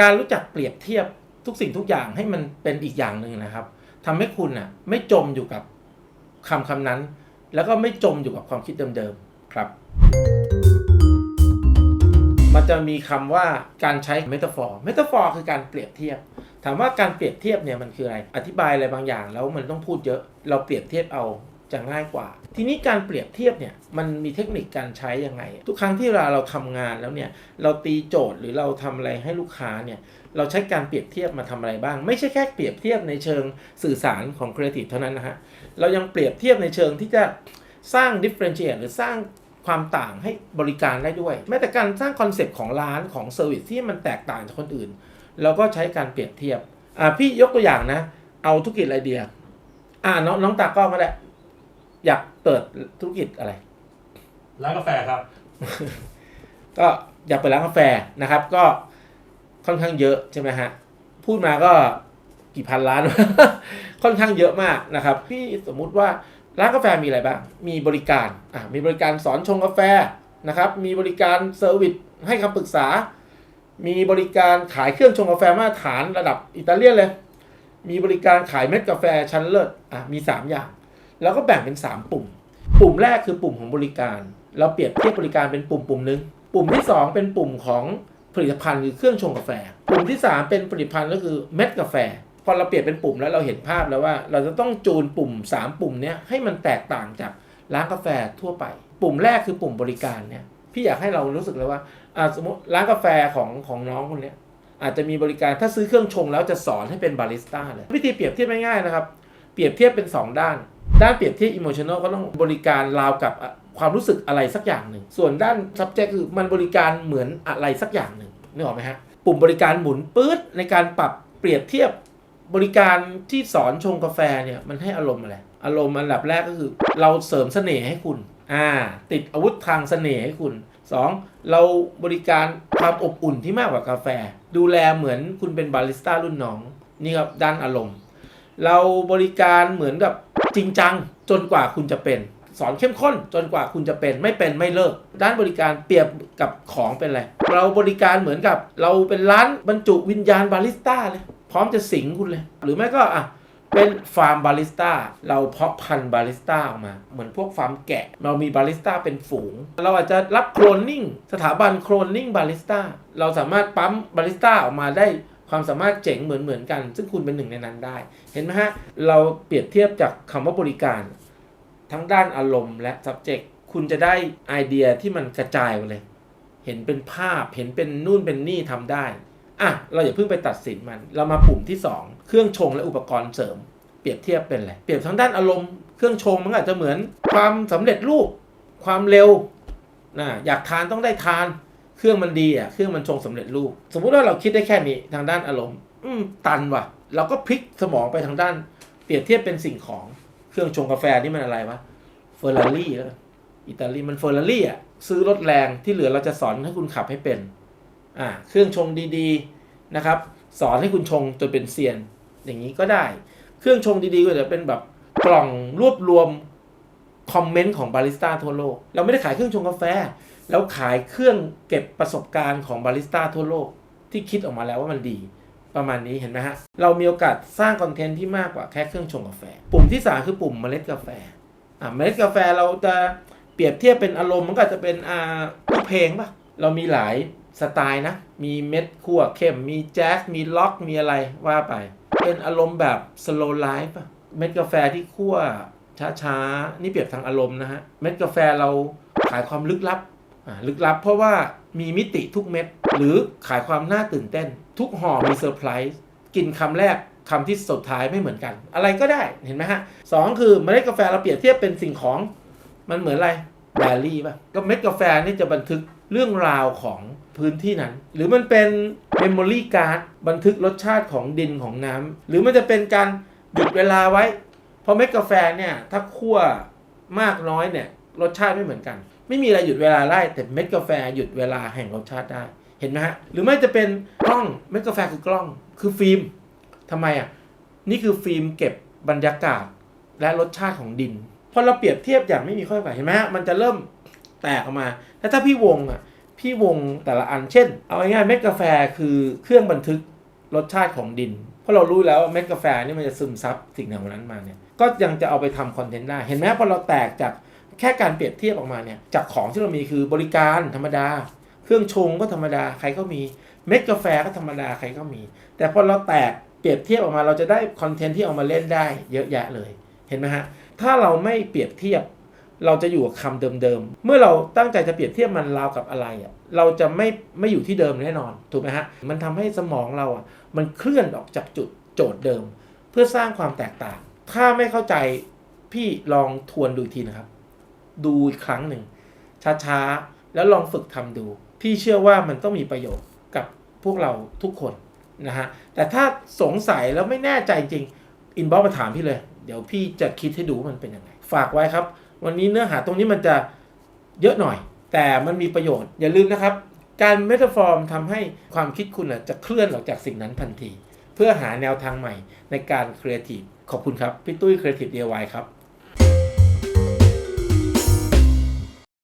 การรู้จักเปรียบเทียบทุกสิ่งทุกอย่างให้มันเป็นอีกอย่างหนึ่งนะครับทำให้คุณน่ะไม่จมอยู่กับคำคำนั้น แล้วก็ไม่จมอยู่กับความคิดเดิมๆครับ มันจะมีคำว่าการใช้เมตาฟอร์เมตาฟอร์คือการเปรียบเทียบ ถามว่าการเปรียบเทียบเนี่ยมันคืออะไร อธิบายอะไรบางอย่างแล้วมันต้องพูดเยอะ เราเปรียบเทียบเอา จะง่ายกว่า ทีนี้การเปรียบเทียบเนี่ยมันมีเทคนิคการใช้ยังไง ทุกครั้งที่เวลาเราทำงานแล้วเนี่ยเราตีโจทย์หรือเราทำอะไรให้ลูกค้าเนี่ยเราใช้การเปรียบเทียบมาทำอะไรบ้าง ไม่ใช่แค่เปรียบเทียบในเชิงสื่อสารของครีเอทีฟเท่านั้นนะฮะเรายังเปรียบเทียบในเชิงที่จะสร้าง differentiate หรือสร้างความต่างให้บริการได้ด้วย แม้แต่การสร้างคอนเซปต์ของร้านของเซอร์วิสที่มันแตกต่างจากคนอื่น เราก็ใช้การเปรียบเทียบ อ่าพี่ยกตัวอย่างนะ เอาธุรกิจอะไรเดียอ่าน้องน้องตากล้องก็ได้ อยากเปิดธุรกิจอะไร ร้านกาแฟครับ ก็อยากเปิดร้านกาแฟนะครับ ก็ค่อนข้างเยอะใช่ไหมฮะ พูดมาก็กี่พันล้าน ค่อนข้างเยอะมากนะครับ พี่สมมุติว่าร้านกาแฟมีอะไรบ้าง มีบริการ อะ มีบริการสอนชงกาแฟนะครับ มีบริการเซอร์วิสให้คำปรึกษา มีบริการขายเครื่องชงกาแฟมาตรฐานระดับอิตาเลียนเลย มีบริการขายเม็ดกาแฟชั้นเลิศ อะ มี 3 อย่าง แล้วก็แบ่งเป็น 3 ปุ่ม ปุ่มแรกคือปุ่มของบริการ เราเปรียบเทียบบริการเป็นปุ่มปุ่มหนึ่งปุ่มที่ 2 เป็นปุ่มของผลิตภัณฑ์คือเครื่องชงกาแฟ ปุ่มที่ 3 เป็นผลิตภัณฑ์ก็คือเม็ดกาแฟ พอเราเปลี่ยนเป็นปุ่มแล้วเราเห็นภาพแล้วว่า เราจะต้องจูนปุ่ม 3 ปุ่มนี้ให้มันแตกต่างจากร้านกาแฟทั่วไป ปุ่มแรกคือปุ่มบริการเนี่ยพี่อยากให้เรารู้สึกเลยว่าสมมติร้านกาแฟของของน้องคนนี้อาจจะมีบริการถ้าซื้อเครื่องชงแล้วจะสอนให้เป็นบาริสต้าเลยวิธีเปรียบเทียบง่ายๆนะครับ เปรียบเทียบเป็น 2 ด้าน ด้านเปรียบเทียบอิโมชัน a ลก็ต้องบริการราวกับความรู้สึกอะไรสักอย่างหนึ่ง ส่วนด้าน subject คือมันบริการเหมือนอะไรสักอย่างหนึ่งนึกออกไหมฮะ ปุ่มบริการหมุนปื๊ดในการปรับเปรียบเทียบบริการที่สอนชงกาแฟเนี่ยมันให้อารมณ์อะไร อารมณ์อันดับแรกก็คือ เราเสริมเสน่ห์ให้คุณ อ่า ติดอาวุธทางเสน่ห์ให้คุณ 2. เราบริการความอบอุ่นที่มากกว่ากาแฟ ดูแลเหมือนคุณเป็นบาริสต้ารุ่นน้อง นี่ครับด้านอารมณ์ เราบริการเหมือนกับ จริงจังจนกว่าคุณจะเป็น สอนเข้มข้นจนกว่าคุณจะเป็นไม่เป็นไม่เลิก ด้านบริการเปรียบกับของเป็นอะไรเราบริการเหมือนกับ เราเป็นร้านบรรจุวิญญาณบาริสต้าเลยพร้อมจะสิงคุณเลย หรือไม่ก็อะเป็นฟาร์มบาริสต้าเราเพาะพันธุ์บาริสต้าออกมา เหมือนพวกฟาร์มแกะ เรามีบาริสต้าเป็นฝูง เราอาจจะรับโคลนนิ่ง สถาบันโคลนนิ่งบาริสต้าเราสามารถปั๊มบาริสต้าออกมาได้ ความสามารถเจ๋งเหมือนเหมือนกัน ซึ่งคุณเป็นหนึ่งในนั้นได้ เห็นไหมฮะ เราเปรียบเทียบจากคำว่าบริการ ทั้งด้านอารมณ์และ subject คุณจะได้ไอเดียที่มันกระจายไปเลย เห็นเป็นภาพเห็นเป็นนู่นเป็นนี่ทำได้อะเราอย่าเพิ่งไปตัดสินมัน เรามาปุ่มที่ 2 เครื่องชงและอุปกรณ์เสริม เปรียบเทียบเป็นอะไรเปรียบทั้งด้านอารมณ์เครื่องชงมันอาจจะเหมือนความสำเร็จรูปความเร็วนะอยากทานต้องได้ทาน เครื่องมันดีอะเครื่องมันชงสำเร็จรูป สมมุติว่าเราคิดได้แค่นี้ทางด้านอารมณ์ อืมตันว่ะ เราก็พลิกสมองไปทางด้าน เปรียบเทียบเป็นสิ่งของเครื่องชงกาแฟนี่มันอะไรวะเฟอร์รารี่แล้วอิตาลีมันเฟอร์รารี่อะซื้อรถแรงที่เหลือเราจะสอนให้คุณขับให้เป็นอ่าเครื่องชงดีๆนะครับ สอนให้คุณชงจนเป็นเซียน อย่างนี้ก็ได้ เครื่องชงดีๆก็จะเป็นแบบกล่องรวบรวม คอมเมนต์ของบาริสต้าทั่วโลก เราไม่ได้ขายเครื่องชงกาแฟแล้วขายเครื่องเก็บประสบการณ์ของบาริสต้าทั่วโลก ที่คิดออกมาแล้วว่ามันดี ประมาณนี้เห็นไหมฮะ เรามีโอกาสสร้างคอนเทนต์ที่มากกว่าแค่เครื่องชงกาแฟ ปุ่มที่ 3 คือปุ่มเมล็ดกาแฟอ่าเมล็ดกาแฟเราจะเปรียบเทียบเป็นอารมณ์มันก็จะเป็นอ่าเพลงป่ะเรามีหลายสไตล์นะ มีเม็ดคั่วเข้ม มีแจ๊สมีล็อก มีอะไรว่าไป เป็นอารมณ์แบบ slow life ป่ะเม็ดกาแฟที่คั่ว ช้าๆ นี่เปรียบทางอารมณ์นะฮะ เม็ดกาแฟเราขายความลึกลับลึกลับเพราะว่ามีมิติทุกเม็ด หรือขายความน่าตื่นเต้น ทุกห่อมีเซอร์ไพรส์กินคำแรกคำที่สุดท้ายไม่เหมือนกัน อะไรก็ได้เห็นไหมฮะสองคือเมล็ดกาแฟเราเปรียบเทียบเป็นสิ่งของมันเหมือนอะไรแบรี่ป่ะก็เม็ดกาแฟนี่จะบันทึกเรื่องราวของพื้นที่นั้น หรือมันเป็นเมมโมรี่การ์ดบันทึกรสชาติของดินของน้ำหรือมันจะเป็นการหยุดเวลาไว้ เพราะเม็ดกาแฟเนี่ยถ้าคั่วมากน้อยเนี่ยรสชาติไม่เหมือนกัน ไม่มีอะไรหยุดเวลาได้แต่เม็ดกาแฟหยุดเวลาแห่งรสชาติได้เห็นไหมฮะหรือไม่จะเป็นกล้องเม็ดกาแฟคือกล้อง คือฟิล์มทำไมอะนี่คือฟิล์มเก็บบรรยากาศและรสชาติของดินพอเราเปรียบเทียบอย่างไม่มีข้อจำกัดเห็นไหมฮะมันจะเริ่มแตกออกมา แล้วถ้าพี่วงอะพี่วงแต่ละอันเช่น เอาง่ายๆเม็ดกาแฟคือเครื่องบันทึกรสชาติของดิน เพราะเรารู้แล้วเม็ดกาแฟนี่มันจะซึมซับสิ่งเหล่านั้นมาเนี่ย ก็ยังจะเอาไปทำคอนเทนต์ได้ เห็นไหมพอเราแตกจากแค่การเปรียบเทียบออกมาเนี่ย จากของที่เรามีคือบริการธรรมดา เครื่องชงก็ธรรมดาใครก็มี เม็ดกาแฟก็ธรรมดาใครก็มี แต่พอเราแตกเปรียบเทียบออกมาเราจะได้คอนเทนต์ที่เอามาเล่นได้เยอะแยะเลย เห็นไหมฮะ ถ้าเราไม่เปรียบเทียบ เราจะอยู่กับคำเดิมๆ เมื่อเราตั้งใจจะเปรียบเทียบมันราวกับอะไรอะ เราจะไม่ไม่อยู่ที่เดิมแน่นอน ถูกไหมฮะ มันทำให้สมองเราอะมันเคลื่อนออกจากจุดโจทย์เดิม เพื่อสร้างความแตกต่าง ถ้าไม่เข้าใจพี่ลองทวนดูอีกทีนะครับ ดูอีกครั้งหนึ่ง ช้าๆ แล้วลองฝึกทำดู พี่เชื่อว่ามันต้องมีประโยชน์กับพวกเราทุกคนนะฮะ แต่ถ้าสงสัยแล้วไม่แน่ใจจริงอินบ็อกมาถามพี่เลย เดี๋ยวพี่จะคิดให้ดูว่ามันเป็นยังไง ฝากไว้ครับ วันนี้เนื้อหาตรงนี้มันจะเยอะหน่อย แต่มันมีประโยชน์ อย่าลืมนะครับ การเมตาฟอร์มทำให้ความคิดคุณจะเคลื่อนออกจากสิ่งนั้นทันที เพื่อหาแนวทางใหม่ในการครีเอทีฟ ขอบคุณครับ พี่ตุ้ยครีเอทีฟ DIY ครับ